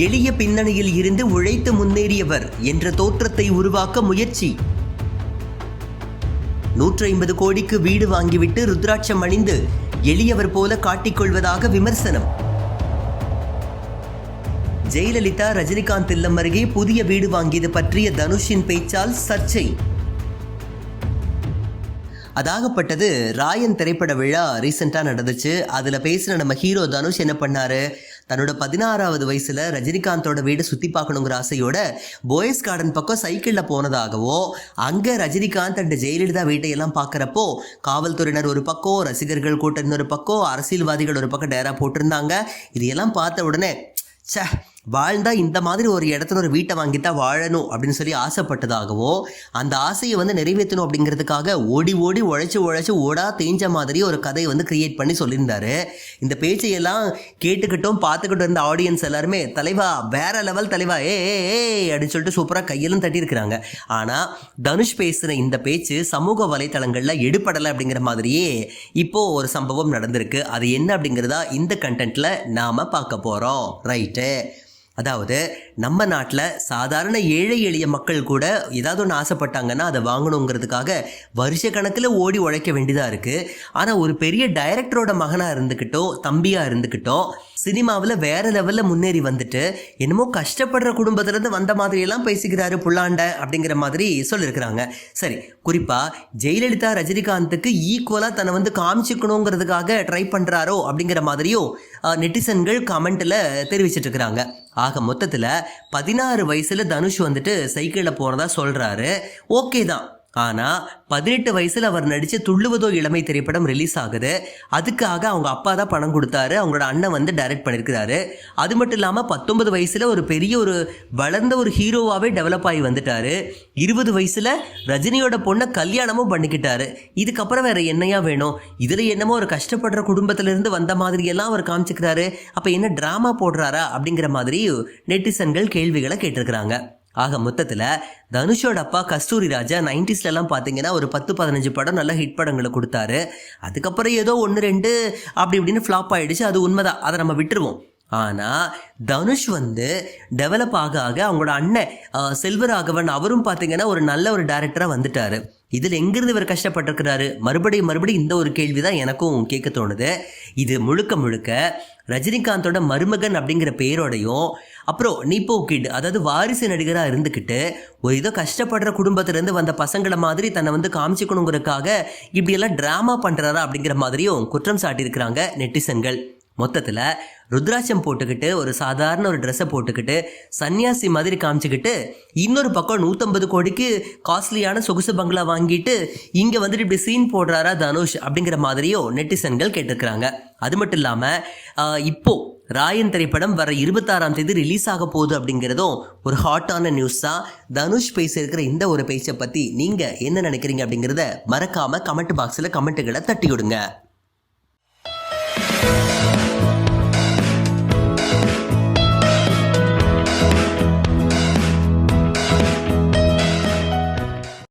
எளிய பின்னணியில் இருந்து உழைத்து முன்னேறியவர் என்ற தோற்றத்தை உருவாக்க முயற்சி. நூற்றி ஐம்பது கோடிக்கு வீடு வாங்கிவிட்டு ருத்ராட்சம் அணிந்து எளியவர் போல காட்டிக்கொள்வதாக விமர்சனம். ஜெயலலிதா ரஜினிகாந்த் இல்லம் அருகே புதிய வீடு வாங்கியது பற்றிய தனுஷின் பேச்சால் சர்ச்சை. அதாகப்பட்டது ராயன் திரைப்பட விழா ரீசெண்டாக நடந்துச்சு. அதில் பேசின நம்ம ஹீரோ தனுஷ் என்ன பண்ணாரு? தன்னோட பதினாறாவது வயசில் ரஜினிகாந்தோட வீடு சுற்றி பார்க்கணுங்கிற ஆசையோட போயஸ் கார்டன் பக்கம் சைக்கிளில் போனதாகவோ அங்கே ரஜினிகாந்த் அண்ட் ஜெயலலிதா வீட்டையெல்லாம் பார்க்குறப்போ காவல்துறையினர் ஒரு பக்கம் ரசிகர்கள் கூட்டம் ஒரு பக்கம் அரசியல்வாதிகள் ஒரு பக்கம் டேரா போட்டிருந்தாங்க. இதையெல்லாம் பார்த்த உடனே சே வாழ்ந்தா இந்த மாதிரி ஒரு இடத்துல ஒரு வீட்டை வாங்கித்தான் வாழணும் அப்படின்னு சொல்லி ஆசைப்பட்டதாகவோ அந்த ஆசையை வந்து நிறைவேற்றணும் அப்படிங்கிறதுக்காக ஓடி ஓடி உழைச்சி உழைச்சி ஓடா தேஞ்ச மாதிரி ஒரு கதையை வந்து கிரியேட் பண்ணி சொல்லியிருந்தாரு. இந்த பேச்சையெல்லாம் கேட்டுக்கிட்டும் பார்த்துக்கிட்டும் இருந்த ஆடியன்ஸ் எல்லாருமே தலைவா வேற லெவல் தலைவா ஏ ஏ அப்படின்னு சொல்லிட்டு சூப்பராக கையெல்லாம் தட்டியிருக்கிறாங்க. ஆனால் தனுஷ் பேசுகிற இந்த பேச்சு சமூக வலைத்தளங்களில் எடுபடலை அப்படிங்கிற மாதிரியே இப்போது ஒரு சம்பவம் நடந்திருக்கு. அது என்ன அப்படிங்கிறதா இந்த கண்டென்ட்டில் நாம் பார்க்க போகிறோம் ரைட்டு அதாவது நம்ம நாட்டில் சாதாரண ஏழை எளிய மக்கள் கூட ஏதாவது ஒன்று ஆசைப்பட்டாங்கன்னா அதை வாங்கணுங்கிறதுக்காக வருஷ கணக்கில் ஓடி உழைக்க வேண்டியதாக இருக்குது ஆனால் ஒரு பெரிய டைரக்டரோட மகனாக இருந்துக்கிட்டோ தம்பியாக இருந்துக்கிட்டோ சினிமாவில் வேறு லெவலில் முன்னேறி வந்துட்டு என்னமோ கஷ்டப்படுற குடும்பத்திலேருந்து வந்த மாதிரியெல்லாம் பேசிக்கிறாரு புல்லாண்ட அப்படிங்கிற மாதிரி சொல்லியிருக்கிறாங்க. சரி குறிப்பாக ஜெயலலிதா ரஜினிகாந்துக்கு ஈக்குவலாக தன்னை வந்து காமிச்சிக்கணுங்கிறதுக்காக ட்ரை பண்ணுறாரோ அப்படிங்கிற மாதிரியும் நெட்டிசன்கள் கமெண்ட்டில் தெரிவிச்சிட்ருக்கிறாங்க ஆக மொத்தத்தில் பதினாறு வயசில் தனுஷ் வந்துட்டு சைக்கிளில் போகிறதா சொல்கிறாரு ஓகே தான். ஆனால் பதினெட்டு வயசில் அவர் நடித்த துள்ளுவதோ இளமை திரைப்படம் ரிலீஸ் ஆகுது. அதுக்காக அவங்க அப்பா தான் பணம் கொடுத்தாரு. அவங்களோட அண்ணன் வந்து டைரக்ட் பண்ணியிருக்கிறாரு அது மட்டும் இல்லாமல் பத்தொன்பது வயசில் ஒரு பெரிய ஒரு வளர்ந்த ஒரு ஹீரோவாகவே டெவலப் ஆகி வந்துட்டாரு. இருபது வயசில் ரஜினியோட பொண்ணை கல்யாணமும் பண்ணிக்கிட்டாரு. இதுக்கப்புறம் வேற என்னையா வேணும்? இதில் என்னமோ ஒரு கஷ்டப்படுற குடும்பத்திலேருந்து வந்த மாதிரியெல்லாம் அவர் காமிச்சிக்கிறாரு. அப்போ என்ன ட்ராமா போடுறாரா அப்படிங்கிற மாதிரி நெட்டிசன்கள் கேள்விகளை கேட்டிருக்கிறாங்க. ஆக மொத்தத்தில் தனுஷோட அப்பா கஸ்தூரி ராஜா நைன்டிஸ்லலாம் பார்த்தீங்கன்னா ஒரு பத்து பதினஞ்சு படம் நல்ல ஹிட் படங்களை கொடுத்தாரு. அதுக்கப்புறம் ஏதோ ஒன்று ரெண்டு அப்படி இப்படின்னு ஃப்ளாப் ஆகிடுச்சு அது உண்மைதான். அதை நம்ம விட்டுருவோம். ஆனால் தனுஷ் வந்து டெவலப் ஆக ஆக அவங்களோட அண்ணன் செல்வராகவன் அவரும் பார்த்தீங்கன்னா ஒரு நல்ல ஒரு டேரக்டராக வந்துட்டார். இதில் எங்கிருந்து இவர் கஷ்டப்பட்டிருக்கிறாரு? மறுபடியும் மறுபடியும் இந்த ஒரு கேள்வி தான் எனக்கும் கேட்க தோணுது. இது முழுக்க முழுக்க ரஜினிகாந்தோட மருமகன் அப்படிங்கிற பெயரோடையும் அப்புறம் நீப்போ கிட். அதாவது வாரிசு நடிகராக இருந்துக்கிட்டு ஒரு ஏதோ கஷ்டப்படுற குடும்பத்திலேருந்து வந்த பசங்களை மாதிரி தன்னை வந்து காமிச்சிக்கணுங்கிறதுக்காக இப்படியெல்லாம் ட்ராமா பண்ணுறாரா அப்படிங்கிற மாதிரியும் குற்றம் சாட்டியிருக்கிறாங்க நெட்டிசன்கள். மொத்தத்தில் ருத்ராட்சம் போட்டுக்கிட்டு ஒரு சாதாரண ஒரு ட்ரெஸ்ஸை போட்டுக்கிட்டு சன்னியாசி மாதிரி காமிச்சிக்கிட்டு இன்னொரு பக்கம் நூற்றம்பது கோடிக்கு காஸ்ட்லியான சொகுசு பங்களா வாங்கிட்டு இங்கே வந்துட்டு இப்படி சீன் போடுறாரா தனுஷ் அப்படிங்கிற மாதிரியும் நெட்டிசன்கள் கேட்டிருக்கிறாங்க. அது மட்டும் இல்லாமல் இப்போது ராயன் திரைப்படம் வர இருபத்தாறாம் தேதி ரிலீஸ் ஆக போகுது அப்படிங்கிறதும் ஒரு ஹாட்டான நியூஸ் தான் தனுஷ் பேசியிருக்கிற இந்த ஒரு பேச்சை பற்றி நீங்கள் என்ன நினைக்கிறீங்க அப்படிங்கிறத மறக்காமல் கமெண்ட் பாக்ஸில் கமெண்ட்டுகளை தட்டி விடுங்க